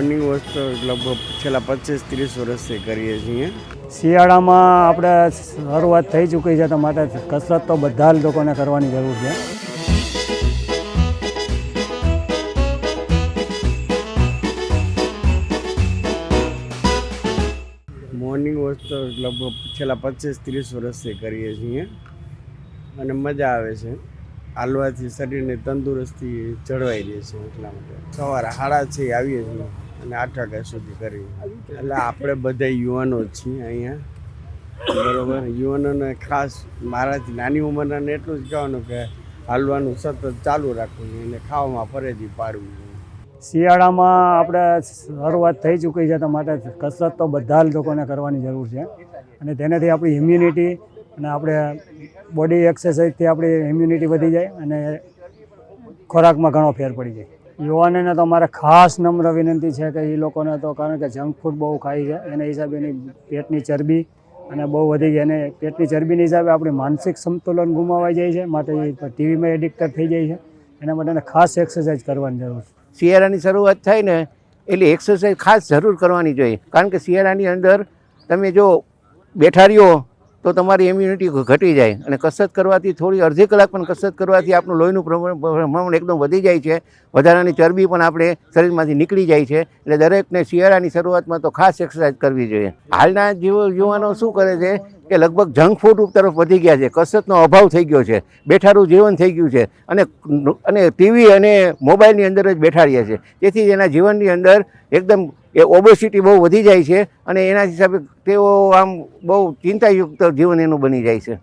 તો લગભગ છેલ્લા પચીસ ત્રીસ વર્ષથી કરીએ છીએ. શિયાળામાં આપણે શરૂઆત થઈ ચૂકી છે તો માટે કસરત તો બધા લોકોને કરવાની જરૂર છે. મોર્નિંગ વોક તો લગભગ છેલ્લા પચીસ ત્રીસ વર્ષથી કરીએ છીએ અને મજા આવે છે. હાલવાથી શરીરને તંદુરસ્તી જળવાઈ રહે છે એટલા માટે. સવારે સાડા છ આવીએ છીએ. અને આઠ વાગ્યા સુધી કરીએ એટલે આપણે બધા યુવાનો છીએ અહીંયા. બરાબર? યુવાનોને ખાસ મારાથી નાની ઉંમરનાને એટલું જ કહેવાનું કે હાલવાનું સતત ચાલુ રાખવું અને ખાવામાં ફરેથી પાડવું જોઈએ. શિયાળામાં આપણે શરૂઆત થઈ ચૂકી છે તો માટે કસરત તો બધા જ લોકોને કરવાની જરૂર છે. અને તેનાથી આપણી ઇમ્યુનિટી અને આપણે બોડી એક્સરસાઇઝથી આપણી ઇમ્યુનિટી વધી જાય અને ખોરાકમાં ઘણો ફેર પડી જાય. યુવાનોને તો મારે ખાસ નમ્ર વિનંતી છે કે એ લોકોને તો કારણ કે જંક ફૂડ બહુ ખાય છે, એના હિસાબે એની પેટની ચરબી અને બહુ વધી ગઈ. અને પેટની ચરબીની હિસાબે આપણી માનસિક સંતુલન ગુમાવાઈ જાય છે, માટે ટીવીમાં એડિક્ટેડ થઈ જાય છે. એના માટે ખાસ એક્સરસાઇઝ કરવાની જરૂર છે. શિયાળાની શરૂઆત થાય ને, એટલે એક્સરસાઇઝ ખાસ જરૂર કરવાની જોઈએ. કારણ કે શિયાળાની અંદર તમે જો બેઠા રહ્યો તો તમારી ઇમ્યુનિટી ઘટી જાય અને કસરત કરવાથી થોડી અડધી કલાક પણ કસરત કરવાથી આપણું લોહીનું પ્રમાણ એકદમ વધી જાય છે. વધારાની ચરબી પણ આપણે શરીરમાંથી નીકળી જાય છે. એટલે દરેકને શિયાળાની શરૂઆતમાં તો ખાસ એક્સરસાઇઝ કરવી જોઈએ. હાલના યુવાનો શું કરે છે કે લગભગ જંક ફૂડ તરફ વધી ગયા છે. કસરતનો અભાવ થઈ ગયો છે. બેઠારું જીવન થઈ ગયું છે. અને અને ટીવી અને મોબાઈલની અંદર જ બેઠા રહ્યા છે. તેથી એના જીવનની અંદર એકદમ એ ઓબેસિટી બહુ વધી જાય છે અને એના હિસાબે તેઓ આમ બહુ ચિંતાયુક્ત જીવન એનું બની જાય છે.